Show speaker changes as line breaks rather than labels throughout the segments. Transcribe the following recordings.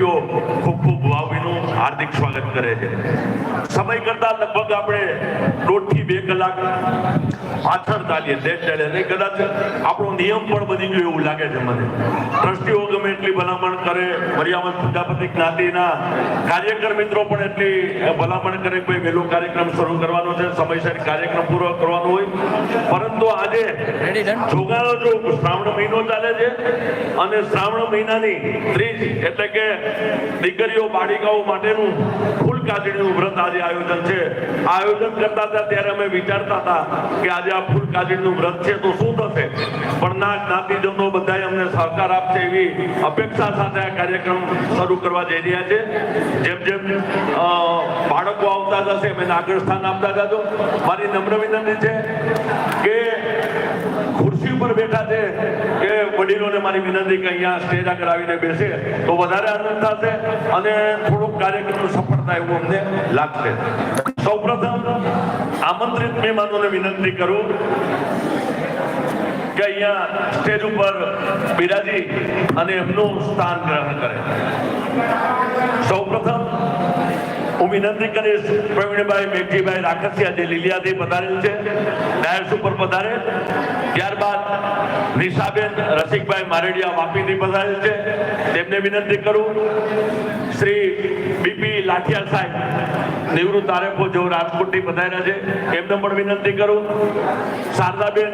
ખૂબ ખૂબ ભાવભીનું હાર્દિક સ્વાગત કરે છે. સમય કરતા લગભગ આપણે દોઢથી બે કલાક પાછળ ચાલીએ દેશ ચાલે અને કદાચ આપણો નિયમ પણ બની ગયો એવું લાગે છે મને. ટ્રસ્ટીઓ ગમે એટલી ભલામણ કરે મર્યામત પ્રજાપતિ જ્ઞાતિના કાર્યકર મિત્રો પણ એટલી ભલામણ કરે કોઈ વહેલો કાર્યક્રમ શરૂ કરવાનો છે સમયસર કાર્યક્રમ પૂરો કરવાનો હોય. પરંતુ આજે
Ready,
જો શ્રાવણ મહિનો ચાલે છે અને શ્રાવણ મહિનાની ત્રીજ એટલે કે દીકરીઓ બાળિકાઓ માટેનું ફૂલ કાજળીનું વ્રત આજે આયોજન છે. આયોજન કરતા હતા ત્યારે અમે વિચારતા હતા કે આજે ફૂલ કાજીનું વ્રત છે તો શું થશે? પણ ના જ્ઞાતિજનો બધાએ અમને સહકાર આપશે એવી અપેક્ષા સાથે આ કાર્યક્રમ શરૂ કરવા જઈ રહ્યા છે. જેમ જેમ બાળકો આવતા જશે એમ એને આગળ સ્થાન આપતા જાજો. મારી નમ્ર વિનંતી છે કે ખુરશી ઉપર બેઠા છે કે વડીલોને મારી વિનંતી કે અહીંયા સ્ટેજ આગળ આવીને બેસે તો વધારે આનંદ થશે અને થોડુંક કાર્યક્રમ સફળતા એવું અમને લાગશે. સૌપ્રથમ આમંત્રિત મહેમાનોને વિનંતી કરું કે અહીંયા સ્ટેજ ઉપર બિરાજી અને એમનું સ્થાન ગ્રહણ કરે. સૌપ્રથમ વિનંતી કરીશ, પ્રવીણભાઈ, મેઘજીભાઈ રાખસિયા જે લીલિયાથી પધારેલ છે. ડાયસ ઉપર પધારે? ત્યારબાદ નિશાબેન, રસિકભાઈ મારેડિયા વાપીથી પધારેલ છે. તેમને વિનંતી કરું. શ્રી બીપી લાઠિયા સાહેબ, નિવૃત્ત આરએફઓ જેઓ રાજકોટથી પધાર્યા છે, એમને પણ વિનંતી કરું. શારદાબેન,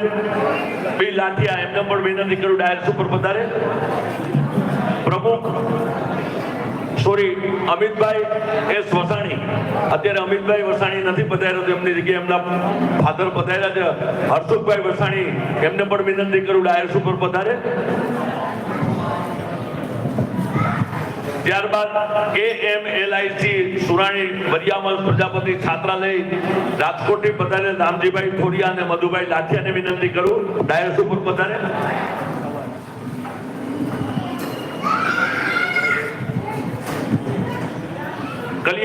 બી લાઠિયા, એમને પણ વિનંતી કરું. ડાયરેક્ટ ઉપર પધારે? પ્રમુખ સોરી અમિતભાઈ એસ વસાણી. અત્યારે અમિતભાઈ વસાણી નથી પધાર્યો એમની જગ્યાએ એમના ફાધર પધાર્યા છે. હર્ષુખભાઈ વસાણી, એમને પણ વિનંતી કરું ડાયર્સ ઉપર પધારે. ત્યારબાદ કે એમ એલ સુરાણી વરિયામલ પ્રજાપતિ છાત્રાલય, રાજકોટથી પધારે રામજીભાઈ થોરિયા અને મધુભાઈ લાઠિયાને વિનંતી કરું ડાયર્સ ઉપર પધારે.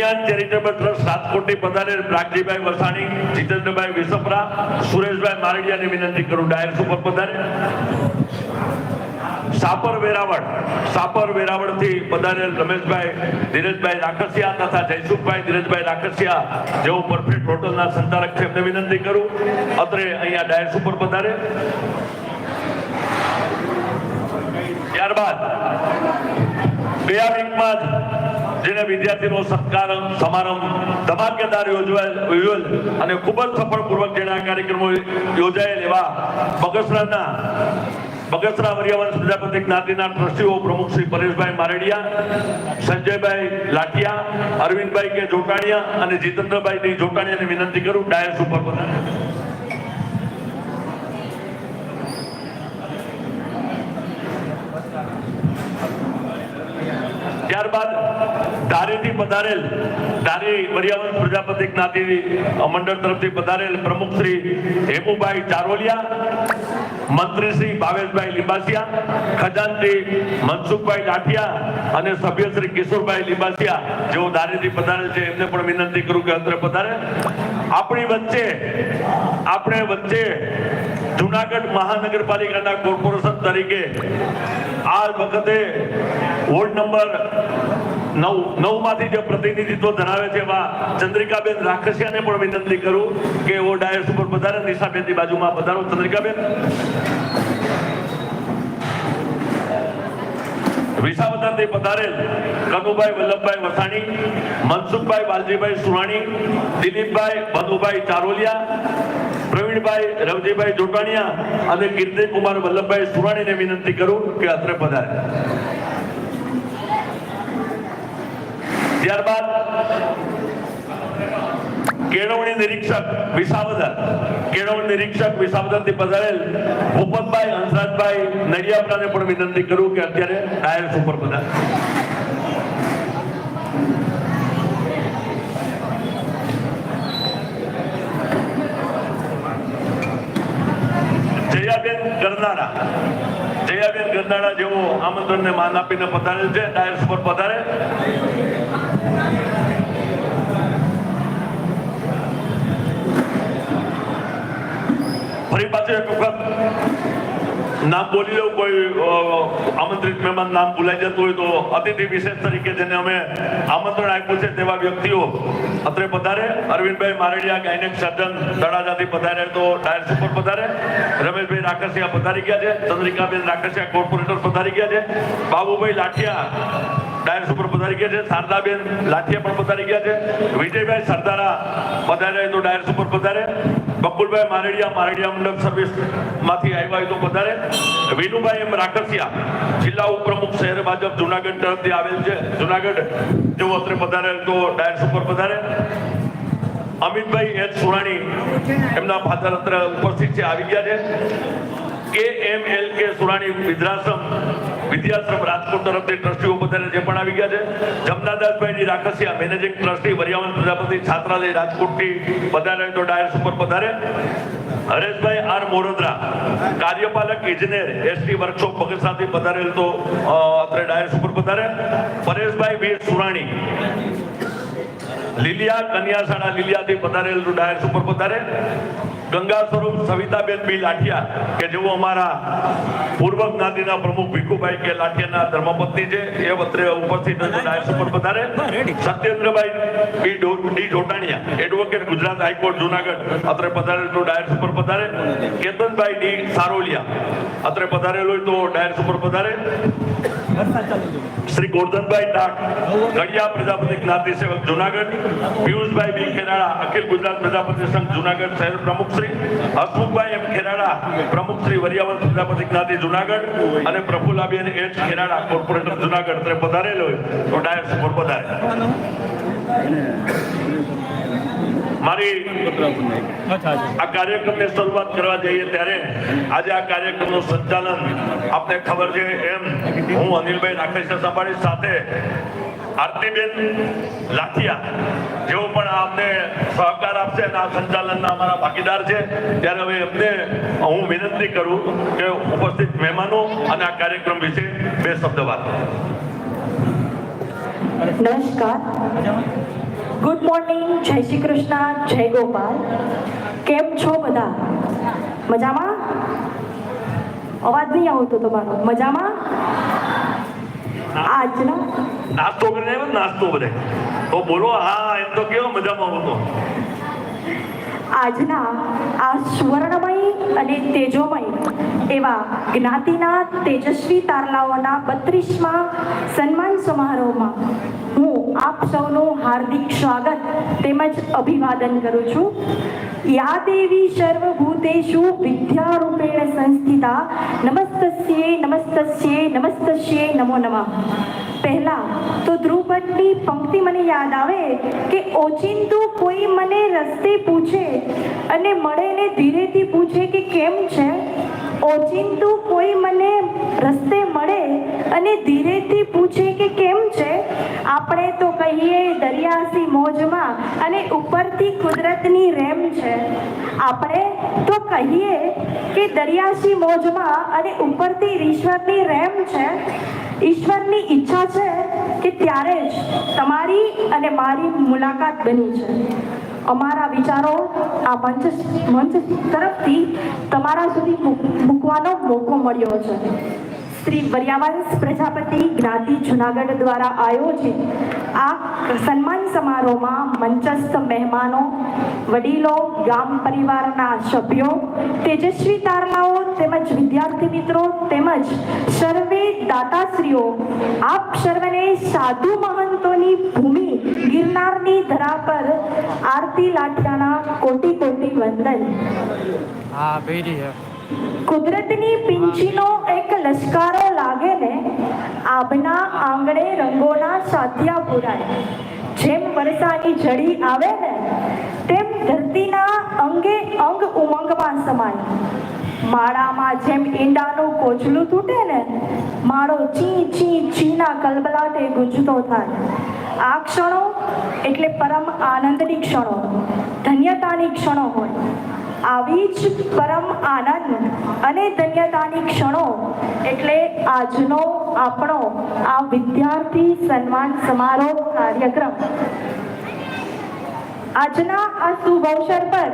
કલ્યાણ ચેરિટેબલ ટ્રસ્ટ રાજકોટની પધારે પ્રાગજીભાઈ વસાણી, જીતેન્દ્રભાઈ વિસપરા, સુરેશભાઈ મારડિયાને વિનંતી કરું ડાયરેક્ટ ઉપર પધારે. સાપર વેરાવળ સાપર વેરાવળથી પધારેલ રમેશભાઈ, ધીરજભાઈ રાખસિયા તથા જયસુખભાઈ, ધીરજભાઈ રાખસિયા જેઓ પરફેક્ટ હોટલના સંચાલક છે, એમને વિનંતી કરું. અત્રે અહીંયા ડાયસ ઉપર પધારે. ત્યારબાદ ગયા વીકમાં જ જેને વિદ્યાર્થીનો સત્કાર સમારંભ ધમાકેદાર યોજાયેલ અને ખૂબ જ સફળપૂર્વક જેના કાર્યક્રમો યોજાયેલ એવા બગસરાના બગસરા વરિયાવંશ પ્રજાપતિ જ્ઞાતિના ટ્રસ્ટીઓ પ્રમુખ શ્રી પરેશભાઈ મારડિયા, સંજયભાઈ લાઠિયા, અરવિંદભાઈ કે જોટાણીયા અને જીતેન્દ્રભાઈ જોટાણીયાને વિનંતી કરું, ડાયસ ઉપર પધારે ત્યારબાદ ધારીથી પધારેલ ધારી વરિયાવંશ પ્રજાપતિ જ્ઞાતિ મંડળ તરફથી પધારેલ પ્રમુખ શ્રી હેમુભાઈ ચારોલિયા, મંત્રી શ્રી ભાવેશભાઈ લિંબાસિયા ખજાનશ્રી મનસુખભાઈ લાઠિયા અને સભ્ય શ્રી કિશોરભાઈ લિંબાસિયા, જેઓ ધારેથી પધારેલ છે, એમને પણ વિનંતી કરું કે અંતરે પધારે. આપણી વચ્ચે, આપણે વચ્ચે જુનાગઢ મહાનગરપાલિકાના કોર્પોરેશન તરીકે આ વખતે વોર્ડ નંબર નવ નવમાંથી જે પ્રતિનિધિત્વ ધરાવે છે એવા ચંદ્રિકાબેન રાખસિયાને પણ વિનંતી કરું કે એવો ડાયસ ઉપર પધારે, નિશાબેનની બાજુમાં પધારો. ચંદ્રિકાબેન. મનસુખભાઈ વાલજીભાઈ સુરાણી, દિલીપભાઈ મધુભાઈ ચારોલિયા, પ્રવીણભાઈ રવજીભાઈ જોટાણીયા અને કીર્તિકુમાર વલ્લભભાઈ સુરાણીને વિનંતી કરું કે અત્રે પધારે. ત્યારબાદ કેળવણી નિરીક્ષક વિસાવદર કેળવણી નિરીક્ષક વિસાવદરથી પધારેલ ભૂપતભાઈ હંસરાજભાઈ નડિયાપરાને પણ વિનંતી કરું કે અત્યારે આયર્સ ઉપર બધા. જયાબેન કરનારા જયાબેન ગરનાળા જેવો આમંત્રણને માન આપીને પધારેલ છે, ડાયસ પર પધારે. ફરી પાછું એક વખત નામ બોલી લઉં, કોઈ આમંત્રિત મહેમાન નામ ભૂલાઈ જતું હોય તો અતિથિ વિશેષ તરીકે જેને અમે આમંત્રણ આપ્યું છે તેવા વ્યક્તિઓ અત્રે પધારે. અરવિંદભાઈ મારડિયા, ગાયનેક સર્જન તળાજાથી પધારે તો ડાયર સુપર પધારે. રમેશભાઈ રાકસિયા પધારી ગયા છે. ચંદ્રિકાબેન રાકસિયા કોર્પોરેટર પધારી ગયા છે. બાબુભાઈ લાઠિયા ડાયર સુપર પધારી ગયા છે. શારદાબેન લાઠિયા પણ પધારી ગયા છે. વિજયભાઈ સરદારા પધારે તો ડાયર સુપર પધારે. બકુલભાઈ મારડિયા મારડિયા મંડળ સર્વિસમાંથી આવ્યા તો વધારે. વિનુભાઈ એમ રાકસિયા, જિલ્લા ઉપપ્રમુખ શહેર ભાજપ જુનાગઢ તરફથી આવેલ છે. જુનાગઢ જો અત્રે પધારે તો ડાયર્સ ઉપર પધારે. અમિતભાઈ એચ સુરાણી એમના ફાધર અત્રે ઉપસ્થિત છે, આવી ગયા છે. કે એમ એલ કે સુરાણી વિદ્રાશ્રમ વિદ્યાશ્રમ મેનેજિંગ ટ્રસ્ટી, વરિયાવન પ્રજાપતિ, છાત્રાલય રાજકોટથી પધારે તો ડાયસ ઉપર પધારે હરેશભાઈ આર મોરદરા કાર્યપાલક, ઇજનેર, એસટી વર્કશોપ બગસરાથી પધારેલ તો અત્રે ડાયસ ઉપર પધારે પરેશભાઈ વીર સુરાણી લીલિયા કન્યા લીલિયાથી પધારેલું ડાયર ઉપર પધારે. ગંગા સ્વરૂપ સવિતાબેન બી લાઠિયા, કે જેઓ અમારા પૂર્વ જ્ઞાતિના પ્રમુખ ભીખુભાઈ કે લાઠિયાના ધર્મપત્ની છે, એ અત્રે ઉપસ્થિત ડાયર ઉપર પધારે. સત્યેન્દ્રભાઈ B D Jotaniya advocate Gujarat high court, Junagadh, અત્રે પધારેલું ડાયર ઉપર પધારે. કેતનભાઈ ડી સારોલિયા, અત્રે પધારેલ તો ડાયર ઉપર પધારે. શ્રી ગોરધનભાઈ ડાક ગઢિયા પ્રજાપતિ જ્ઞાતિ સેવક જુનાગઢ, પિયુષભાઈ બી ખેરાળા, અખિલ ગુજરાત પ્રજાપતિ સંઘ જુનાગઢ શહેર પ્રમુખ શ્રી, હસમુખભાઈ એમ ખેરાળા, પ્રમુખ શ્રી વરિયાવન પ્રજાપતિ જ્ઞાતિ જુનાગઢ અને પ્રફુલાબેન એચ ખેરાળા, કોર્પોરેટર જુનાગઢ પધારેલો હોય તો ડાયર ઉપર પધારે મારી આ કાર્યક્રમની શરૂઆત કરવા જઈએ ત્યારે આજે આ કાર્યક્રમનું સંચાલન આપને ખબર છે એમ હું અનિલભાઈ રાકેશ સંભાળી સાથે આરતીબેન લાઠિયા જેઓ પણ આપને સહકાર આપશે અને આ સંચાલનના અમારા ભાગીદાર છે ત્યારે હવે એમને હું વિનંતી કરું કે ઉપસ્થિત મહેમાનો અને આ કાર્યક્રમ વિશે બે શબ્દ વાત
નમસ્કાર. ગુડ મોર્નિંગ જય શ્રી કૃષ્ણ જય ગોપાલ કેમ છો બધા? મજામાં? અવાજ નહીં આવતો તમારો. મજામાં? આજના?
નાસ્તો કરીને નાસ્તો બધે. તો બોલો, હા, એમ તો કેવો મજામાં હતો
આજના આ સુવર્ણમય અને તેજોમય એવા જ્ઞાતિના તેજસ્વી તારલાઓના બત્રીસમાં સન્માન સમારોહમાં હું આપ સૌનું હાર્દિક સ્વાગત તેમજ અભિવાદન કરું છું. યા દેવી વિદ્યારૂપેણ સંસ્થિતા નમસ્તસ્યે નમસ્તસ્યે નમસ્તસ્યે, નમો નમઃ. પહેલા તો ધ્રુવભટ્ટની પંક્તિ મને યાદ આવે કે ઓચિંતું કોઈ મને રસ્તે પૂછે અને મળે ને ધીરેથી પૂછે કે કેમ છે? ઓચિંતું કોઈ મને રસ્તે મળે અને ધીરેથી પૂછે કે કેમ છે? આપણે તો કહીએ દરિયાસી મોજમાં અને ઉપરથી કુદરતની રેમ છે. આપણે તો કહીએ કે દરિયાસી મોજમાં અને ઉપરથી ઈશ્વરની રેમ છે. ઈશ્વરની ઈચ્છા છે કે ત્યારે જ તમારી અને મારી મુલાકાત બની છે. અમારા વિચારો આ મંચ મંચ તરફથી તમારા સુધી મૂકવાનો મોકો મળ્યો છે. શ્રી વર્યાવંશ પ્રજાપતિ જ્ઞાતિ જુનાગઢ દ્વારા આયોજિત આ સન્માન સમારોહમાં મંચસ્થ મહેમાનો, વડીલો, ગામ પરિવારના સભ્યો, તેજસ્વી તારલાઓ તેમજ વિદ્યાર્થી મિત્રો તેમજ સર્વે દાતાશ્રીઓ, આપ સર્વને સાધુ મહંતોની ભૂમિ ગિરનારની ધરા પર આરતી લાઠિયાના કોટી કોટી વંદન.
હા, ભેરી
કુદરતની પિંચીનો એક લશ્કારો લાગે ને, આભના આંગણે રંગોના સાથિયા પુરાય. જેમ વરસાની જડી આવે ને, તેમ ધરતીના અંગે અંગ ઉમંગમાં સમાય. માળામાં જેમ ઈંડાનું કોચલું તૂટે ને, માળો ચી ચી ચીના કલબલાટે ગુંજતો થાય. આ ક્ષણો એટલે પરમ આનંદની ક્ષણો, ધન્યતાની ક્ષણો હોય. આવી જ પરમ આનંદ અને ધન્યતાની ક્ષણો એટલે આજનો આપણો આ વિદ્યાર્થી સન્માન સમારોહ કાર્યક્રમ. આજના આ શુભ અવસર પર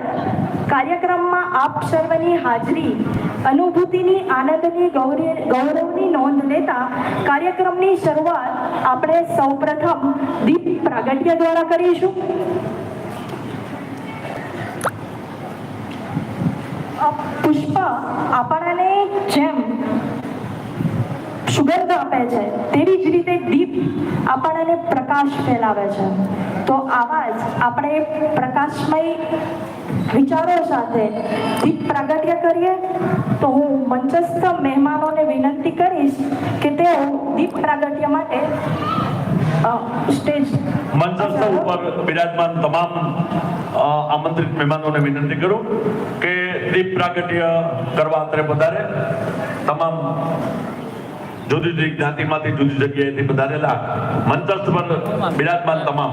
કાર્યક્રમમાં આપ સર્વની હાજરી, અનુભૂતિની, આનંદની ગૌરવ ગૌરવની નોંધ લેતા કાર્યક્રમની શરૂઆત આપણે સૌપ્રથમ દીપ પ્રાગટ્ય દ્વારા કરીશું. પુષ્પ આપણને જેમ સુગંધ આપે છે, તેવી જ રીતે દીપ આપણને પ્રકાશ ફેલાવે છે. તો આવા જ આપણે પ્રકાશમય વિચારો સાથે દીપ પ્રાગટ્ય કરીએ, તો હું મંચસ્થ મહેમાનોને વિનંતી કરીશ કે તેઓ દીપ પ્રાગટ્ય માટે સ્ટેજ
મંચસ્થ ઉપર બિરાજમાન તમામ આમંત્રિત મહેમાનોને વિનંતી કરું કે દીપ પ્રાગટ્ય કરવા અત્રે પધારે. તમામ જુદી જુદી જ્ઞાતિમાંથી જુદી જગ્યાએથી પધારેલા મંચસ્થ પર બિરાજમાન તમામ.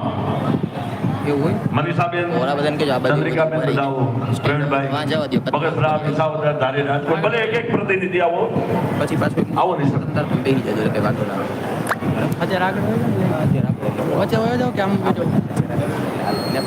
મનીષાબેન ચંદ્રિકાબેન
બધું
આવો પ્રવીણભાઈ
વાં જવા
વિસાવદર ધારી રાજકોટ ભલે એક એક પ્રતિનિધિ આવો.
પછી પાછું
આવો
નહીં જજો કઈ વાંધો ના આવે.
આગળ હોય ને?
અત્યારે આપણે
વચ્ચે વયો જાઓ કે આમ
ને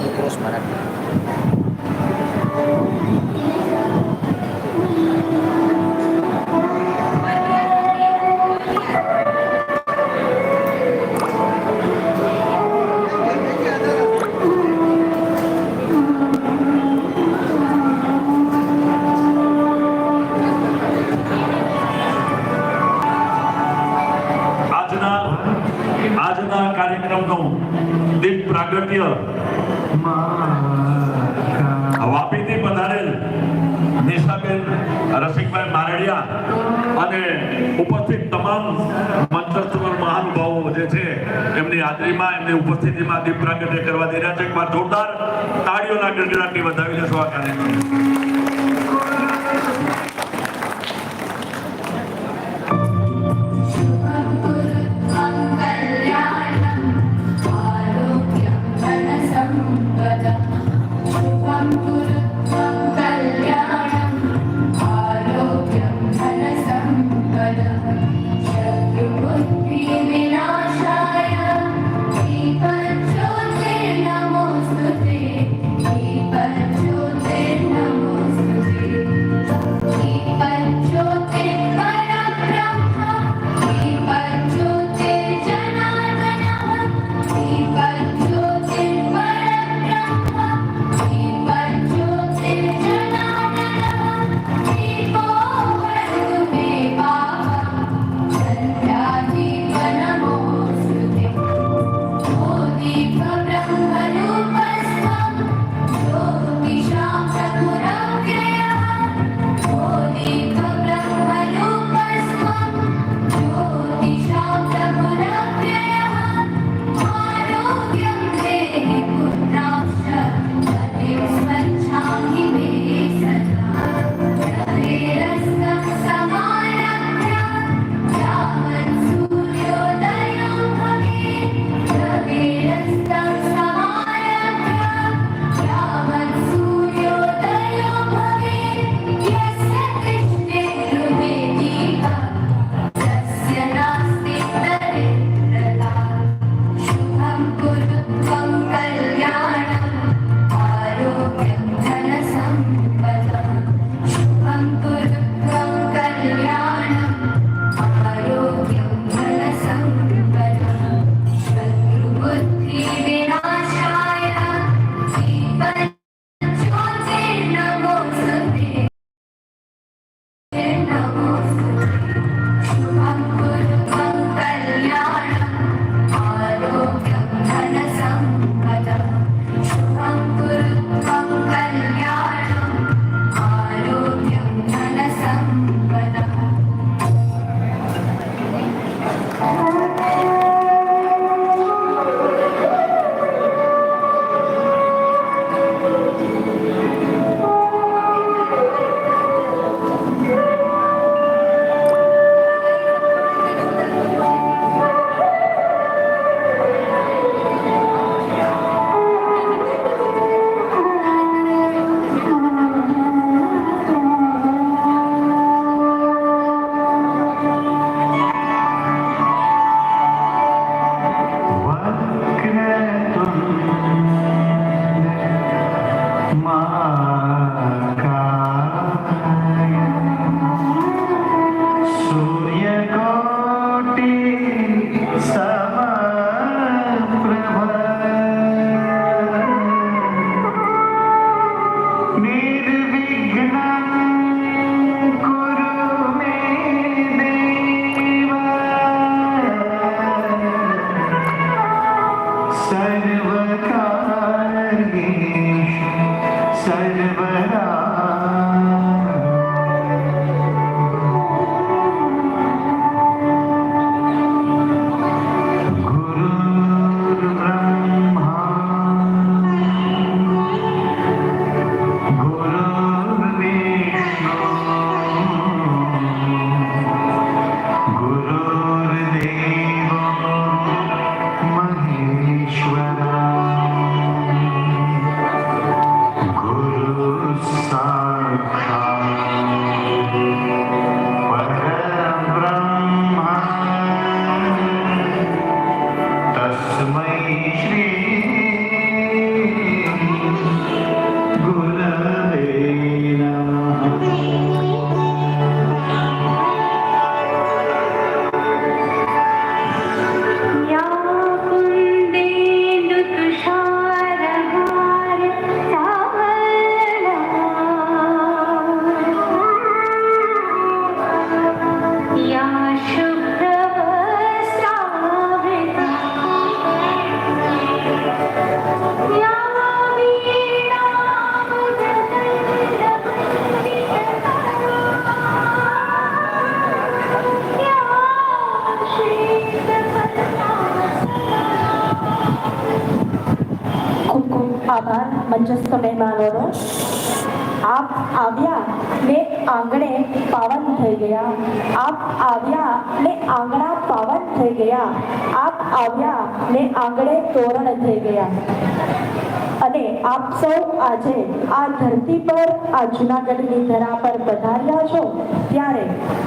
કાર્યક્રમનું દીપ પ્રાગટ્ય. વાપીથી પધારેલ નિશાબેન રસિકભાઈ મારડિયા અને ઉપસ્થિત તમામ મંચસ્થ મહાનુભાવો જે છે એમની હાજરીમાં એમની ઉપસ્થિતિમાં દીપ પ્રાગટ્ય કરવા જઈ રહ્યા છે. એકવાર જોરદાર તાળીઓના ગડગડાટથી વધાવી લેશો આ કાર્યક્રમ
આભાર મંચસ્થ મહેમાનોનો આપ આવ્યા ને આંગણે પાવન થઈ ગયા આપ આવ્યા ને આંગણા પાવન થઈ ગયા આપ આવ્યા ને આંગણે તોરણ થઈ ગયા અને આપ સૌ આજે આ ધરતી પર, આ જૂનાગઢની ધરા પર પધાર્યા છો, ત્યારે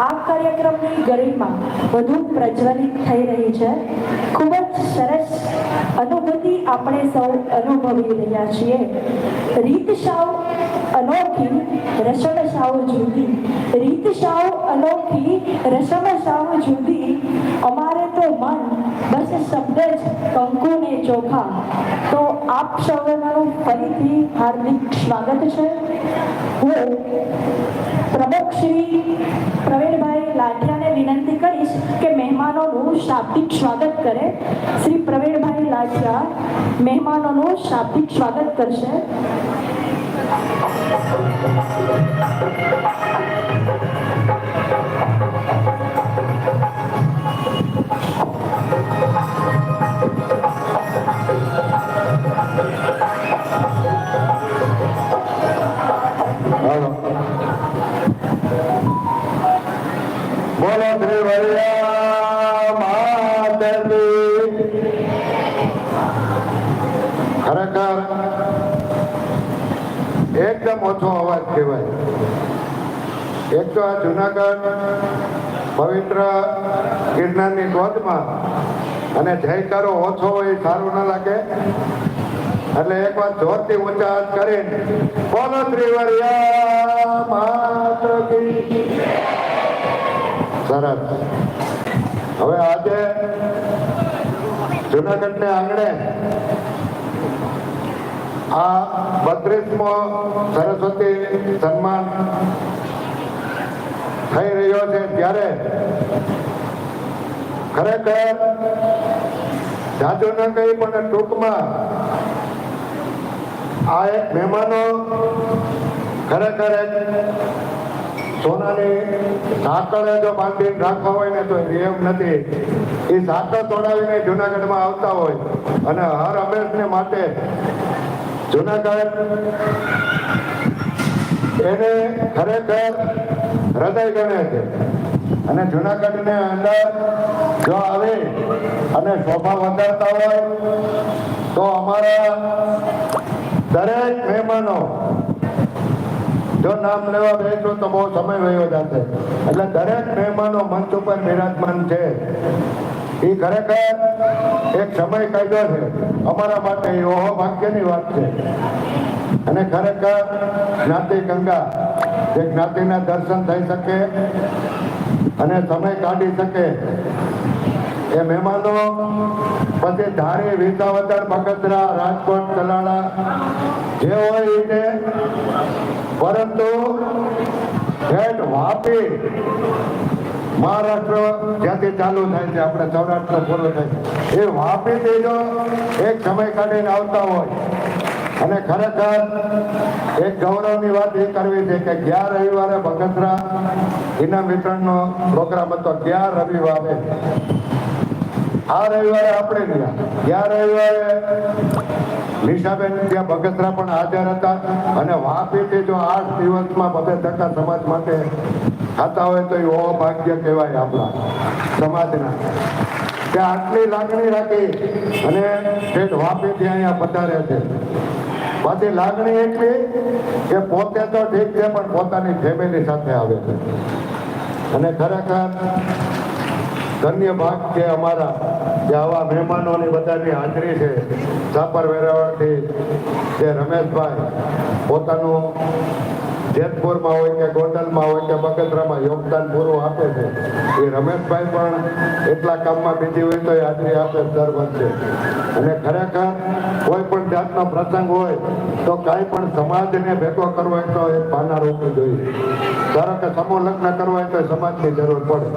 આ કાર્યક્રમની ગરિમા વધુ પ્રજ્વલિત થઈ રહી છે. ખૂબ જ સરસ અનુભૂતિ આપણે સૌ અનુભવી રહ્યા છીએ. રીત સાવ અનોખી રસમ સાવ જુદી. રીત સાવ અનોખી રસમ સાવ જુદી. અમારે તો મન બસ શબ્દ જ કંકુ ચોખા. તો આપ સૌનું ફરીથી હાર્દિક સ્વાગત છે. હું પ્રમુખ શ્રી પ્રવીણભાઈ લાઠિયાને વિનંતી કરીશ કે મહેમાનોનું શાબ્દિક સ્વાગત કરે. શ્રી પ્રવીણભાઈ લાઠિયા મહેમાનોનું શાબ્દિક સ્વાગત કરશે.
I'm sorry. ઓછો અવાજ કહેવાય. એક તો આ જુનાગઢ, પવિત્ર ગિરનારની ગોદમાં અને જયકારો ઓછો હોય સારું ના લાગે. એટલે એક વાર જોરથી ઊંચા હાથ કરીને, બોલો શ્રી વરિયા માત કી સરસ. હવે આજે જુનાગઢને આંગણે આ બત્રીસમો સરસ્વતી સન્માન થઈ રહ્યો છે ત્યારે ખરેખર જાજુ ન કહી પણ ટૂંકમાં આ એક મહેમાનો ખરેખર એક સોનાની સાંકળે જો બાંધીને રાખવા હોય ને તો એમ નથી. એ સાંકળ તોડાવીને જુનાગઢમાં આવતા હોય. અને હર હંમેશને માટે જુનાગઢ. એને ખરેખર હૃદય ગણે છે. અને જુનાગઢને અંદર જો આવે અને શોભા વધારતા હોય, તો અમારા દરેક મહેમાનો જો નામ લેવા બેસો તો બહુ સમય વયો જશે. એટલે દરેક મહેમાનો મંચ ઉપર બિરાજમાન છે. એ ખરેખર એક સમય કાયદો છે. અમારા માટે એ ઓહો ભાગ્યની વાત છે. અને ખરેખર જ્ઞાતિ ગંગા, જે જ્ઞાતિના દર્શન થઈ શકે અને સમય કાઢી શકે, એ મહેમાનો પછી ધારી વિસાવદર, બગસરા, રાજકોટ તલાળા જે હોય એ પરંતુ ભેટ વાપી મહારાષ્ટ્ર, જ્યાંથી ચાલુ થાય છે, આપણે સૌરાષ્ટ્ર પૂરો થાય એ વાપીથી જો એક સમય કાઢીને આવતા હોય. અને ખરેખર એક ગૌરવની વાત એ કરવી છે કે ગયા રવિવારે બગસરા ઇનામ વિતરણનો પ્રોગ્રામ હતો. ગયા રવિવારે. આ રવિવારે આપણે ગયા. ગયા રવિવારે નિશાબેન ત્યાં બગસરા પણ હાજર હતા. અને વાપીથી જો આઠ દિવસમાં બધે ટકા સમાજ માટે ખાતા હોય તો એ ભાગ્ય કહેવાય આપણા સમાજના. કે આટલી લાગણી રાખી અને સ્ટેટ વાપીથી અહીંયા પધારે છે. પાછી લાગણી એટલી કે પોતે તો ઠીક છે, પણ પોતાની ફેમિલી સાથે આવે છે. અને ખરેખર ધન્ય ભાગ છે અમારા કે આવા મહેમાનોની બધાની હાજરી છે. સાપર વેરાવળથી જે રમેશભાઈ પોતાનું જેતપુરમાં હોય કે ગોંડલમાં હોય કે બગદરામાં યોગદાન પૂરું આપે છે. એ રમેશભાઈ પણ એટલા કામમાં બીજી હોય તો એ હાજરી આપે દર વર્ષે. અને ખરેખર કોઈ પણ જાતનો પ્રસંગ હોય તો કાંઈ પણ સમાજને ભેગો કરવો હોય તો એ પાના રોકવું જોઈએ. ધારો કે સમૂહ લગ્ન કરવા હોય તો સમાજની જરૂર પડે.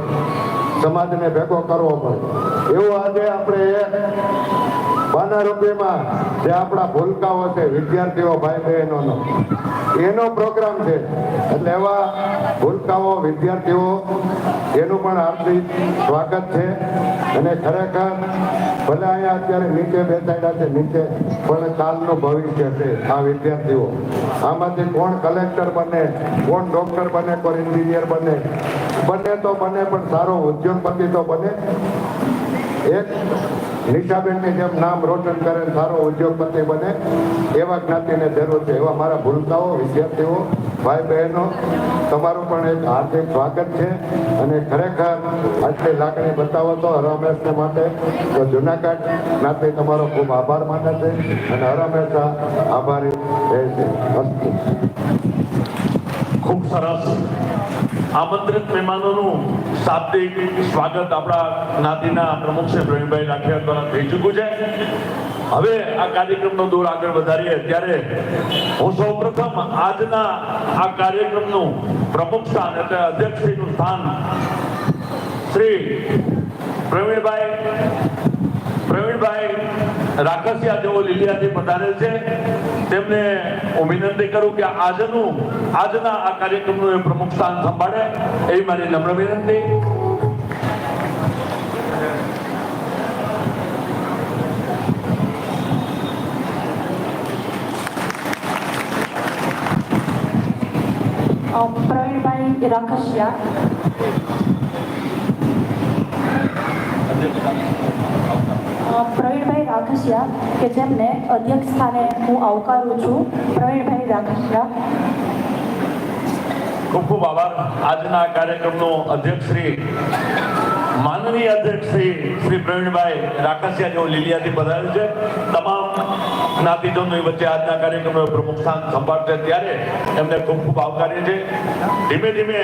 સમાજને ભેગો કરવો પડે. એવું આજે આપણે બાના રૂપિયામાં જે આપણા ભૂલકાઓ છે, વિદ્યાર્થીઓ ભાઈ બહેનોનો એનો પ્રોગ્રામ છે. એટલે એવા ભૂલકાઓ, વિદ્યાર્થીઓ, એનું પણ હાર્દિક સ્વાગત છે. અને ખરેખર ભલે અહીંયા અત્યારે નીચે બેસાડ્યા છે, નીચે પણ કાલનું ભવિષ્ય છે, આ વિદ્યાર્થીઓ. આમાંથી કોણ કલેક્ટર બને, કોણ ડોક્ટર બને, કોણ એન્જિનિયર બને બને તો બને, પણ સારો ઉદ્યોગપતિ તો બને. એક નિશાબેનની જેમ નામ રોશન કરે સારો ઉદ્યોગપતિ બને, એવા જ્ઞાતિને જરૂર છે. એવા મારા ભૂલકાઓ, વિદ્યાર્થીઓ, ભાઈ બહેનો, તમારું પણ એક હાર્દિક સ્વાગત છે. અને ખરેખર આટલી લાગણી બતાવો તો હરમેશને માટે તો જુનાગઢ જ્ઞાતિ તમારો ખૂબ આભાર માને છે. અને હરમેશા આભારી રહે છે
ખૂબ સરસ. આમંત્રિત મહેમાનોનું શાબ્દિક સ્વાગત આપણા જ્ઞાતિના પ્રમુખ શ્રી પ્રવીણભાઈ રાઠિયા દ્વારા થઈ ચૂક્યું છે. હવે આ કાર્યક્રમનો દોર આગળ વધારીએ ત્યારે હું સૌપ્રથમ આજના આ કાર્યક્રમનું પ્રમુખ સ્થાન એટલે અધ્યક્ષશ્રીનું સ્થાન શ્રી પ્રવીણભાઈ પ્રવીણભાઈ રાખસિયા જેઓ લીલિયાથી પધારેલ છે. તેમને હું વિનંતી કરું કે આજનું આજના આ કાર્યક્રમનું એ પ્રમુખ સ્થાન સંભાળે એવી મારી નમ્ર વિનંતી.
પ્રવીણભાઈ અ, પ્રવીણભાઈ રાખસિયા કે જેમને અધ્યક્ષ સ્થાને હું આવકારું છું. પ્રવીણભાઈ રાખસિયા
ખૂબ ખૂબ આભાર. આજના કાર્યક્રમનો અધ્યક્ષ શ્રી માનનીય અધ્યક્ષ શ્રી શ્રી પ્રવીણભાઈ રાકસિયા જેઓ લીલિયાથી પધારેલ છે. તમામ જ્ઞાતિજનોની વચ્ચે આજના કાર્યક્રમનું પ્રમુખ સ્થાન સંભાળશે. ત્યારે એમને ખૂબ ખૂબ આવકારીએ છે ધીમે ધીમે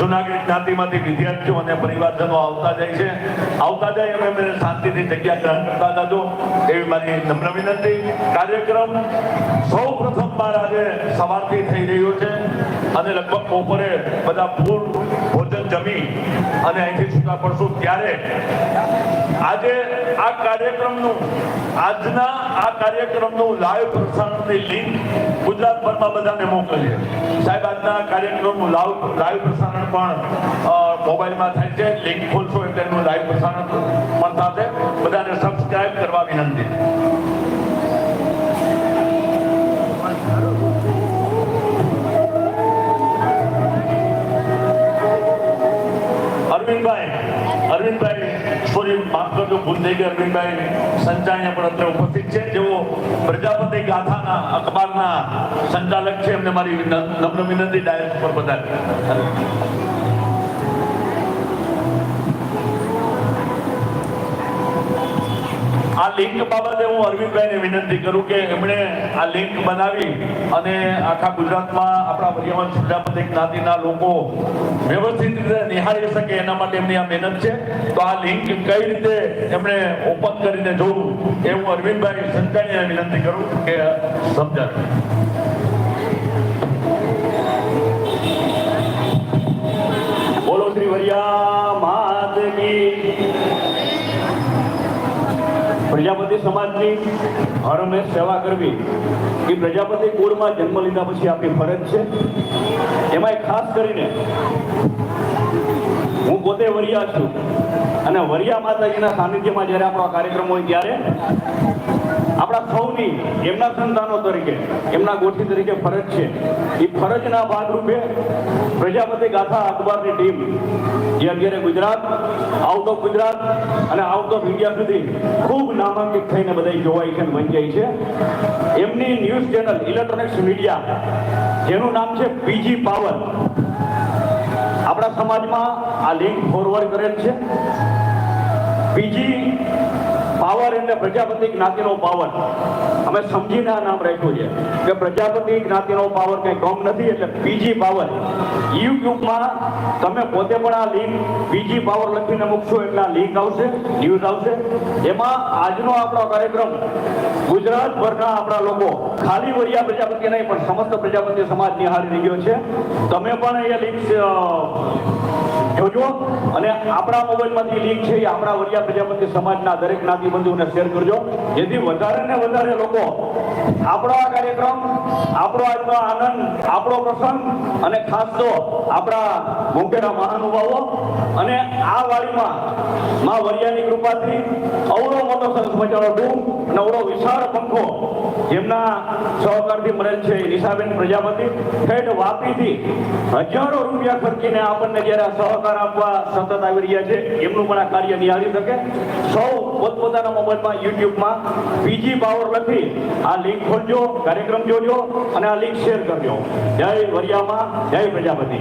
જુનાગઢ જ્ઞાતિમાંથી વિદ્યાર્થીઓ અને પરિવારજનો આવતા જાય છે. આવતા જાય એમ એમને શાંતિથી જગ્યા ગ્રહણ કરતા જાજો. એવી મારી નમ્ર વિનંતી. કાર્યક્રમ સૌ પ્રથમ વાર આજે સવારથી થઈ રહ્યો છે. અને લગભગ બપોરે બધા પૂર ભોજન જમી અને અહીંથી છૂટા પડશું. ત્યારે આજે આ કાર્યક્રમનું, આજના આ કાર્યક્રમનું લાઈવ પ્રસારણની લિંક ગુજરાતભરમાં બધાને મોકલીએ. સાહેબ, આજના કાર્યક્રમનું લાઈવ લાઈવ પ્રસારણ પણ મોબાઈલમાં થાય છે. લિંક ખોલશો એટલે એનું લાઈવ પ્રસારણ પણ થશે. બધાને સબસ્ક્રાઈબ કરવા વિનંતી. અરવિંદભાઈ અરવિંદભાઈ, સોરી, માફ કરજો, ભૂલ થઈ ગઈ, અરવિંદભાઈ. સંચાણીયા પણ અત્યારે ઉપસ્થિત છે. જેઓ પ્રજાપતિ ગાથાના અખબારના સંચાલક છે, એમને મારી નમ્ર વિનંતી ડાયરેક્ટ પર બધાને. આ લિંક બાબતે હું અરવિંદભાઈને વિનંતી કરું કે એમણે આ લિંક બનાવી અને આખા ગુજરાતમાં આપણા પર્યાવરણ પ્રજાપતિ જ્ઞાતિના લોકો વ્યવસ્થિત રીતે નિહાળી શકે એના માટે એમની આ મહેનત છે. તો આ લિંક કઈ રીતે એમણે ઓપન કરીને જોવું એ હું અરવિંદભાઈ સંતાણીને વિનંતી કરું કે સમજાવે. બોલો શ્રી વરિયા.
પ્રજાપતિ સમાજની હરમેશ સેવા કરવી એ પ્રજાપતિ કુળમાં જન્મ લીધા પછી આપણી ફરજ છે. એમાંય ખાસ કરીને હું પોતે વરિયા છું. અને વરિયા માતાજીના સાનિધ્યમાં જ્યારે આપણો કાર્યક્રમ હોય ત્યારે આપણા સૌની, એમના સંતાનો તરીકે, એમના ગોઠી તરીકે ફરજ છે. એ ફરજના ભાગરૂપે પ્રજાપતિ ગાથા અખબારની ટીમ, જે અત્યારે ગુજરાત આઉટ ઓફ ગુજરાત અને આઉટ ઓફ ઇન્ડિયા સુધી ખૂબ નામાંકિત થઈને બધા જોવાય છે વંચાય છે. એમની ન્યૂઝ ચેનલ ઇલેક્ટ્રોનિક્સ મીડિયા, જેનું નામ છે પીજી પાવર. આપણા સમાજમાં આ લિંક ફોરવર્ડ કરેલ છે. બીજી પાવર એટલે પ્રજાપતિ જ્ઞાતિનો પાવર અમે સમજીને આ નામ રાખ્યું છે કે પ્રજાપતિ જ્ઞાતિનો પાવર કંઈ કમ નથી એટલે બીજી પાવર યુટ્યુબમાં તમે પોતે પણ આ લિંક બીજી પાવર લખીને મૂકશો એટલે આ લિંક આવશે, ન્યૂઝ આવશે. એમાં આજનો આપણો કાર્યક્રમ ગુજરાતભરના આપણા લોકો ખાલી વરિયા પ્રજાપતિ નહીં, પણ સમસ્ત પ્રજાપતિ સમાજ નિહાળી રહ્યો છે. તમે પણ એ લિંક જોજો. અને આપણા મોબાઈલમાંથી લિંક છે એ આપણા વરિયા પ્રજાપતિ સમાજના દરેક જ્ઞાતિ બંધુઓને શેર કરજો. જેથી વધારે ને વધારે લોકો આપણો આ કાર્યક્રમ, આપણો આજનો આનંદ, આપણો પ્રસંગ અને ખાસ તો આપણા મુખ્યના મહાનુભાવો અને આ વાડીમાં માં વરિયાની કૃપાથી અવળો મોટો સરસ ડૂમ અને અવળો વિશાળ પંખો જેમના સહકારથી મળે છે નિશાબેન પ્રજાપતિ. ઠેઠ વાપીથી હજારો રૂપિયા ખર્ચીને આપણને જ્યારે સહકાર આપવા સતત આવી રહ્યા છે, એમનું પણ આ કાર્ય નિહાળી શકે. સૌ પોતપોતાના મોબાઈલમાં, યુટ્યુબમાં બીજી પાવર લખી આ લિંક ખોલજો, કાર્યક્રમ જોજો અને આ લિંક શેર કરજો. જય વરિયામાં, જય પ્રજાપતિ.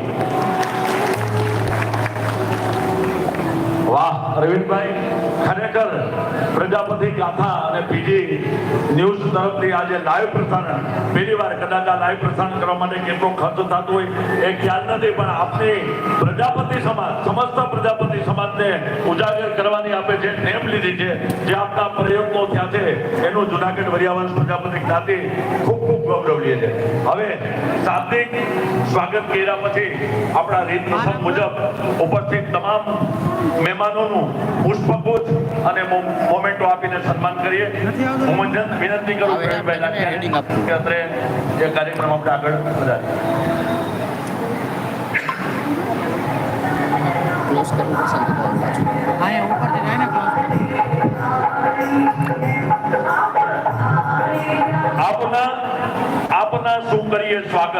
વાહ રવિનભાઈ ખરેખર પ્રજાપતિ ગાથા અને બીજી ન્યૂઝ તરફથી આજે લાઈવ પ્રસારણ. પહેલી વાર કદાચ આ લાઈવ પ્રસારણ કરવા માટે કેટલો ખર્ચ થતો હોય એ ખ્યાલ નથી, પણ આપની પ્રજાપતિ સમાજ, સમસ્ત પ્રજાપતિ સમાજને ઉજાગર કરવાની આપે જે નેમ લીધી છે, જે આપના પ્રયત્નો થયા છે, એનું જુનાગઢ વરિયાવંશ પ્રજાપતિ જ્ઞાતિ ખૂબ ખૂબ ગૌરવ લે છે. હવે શાબ્દિક સ્વાગત કર્યા પછી આપણા રીત પ્રસંગ મુજબ ઉપસ્થિત તમામ મહેમાનોનું પુષ્પગુચ્છ અને મો- મોમેન્ટો આપીને સન્માન કરીએ. હું વિનંતી કરું પ્રવીણભાઈ લાઠિયાને કે અત્રે જે કાર્યક્રમ આપણે આગળ વધારીએ.
જાય ને
આપના આપના શું કરીએ સ્વાગત?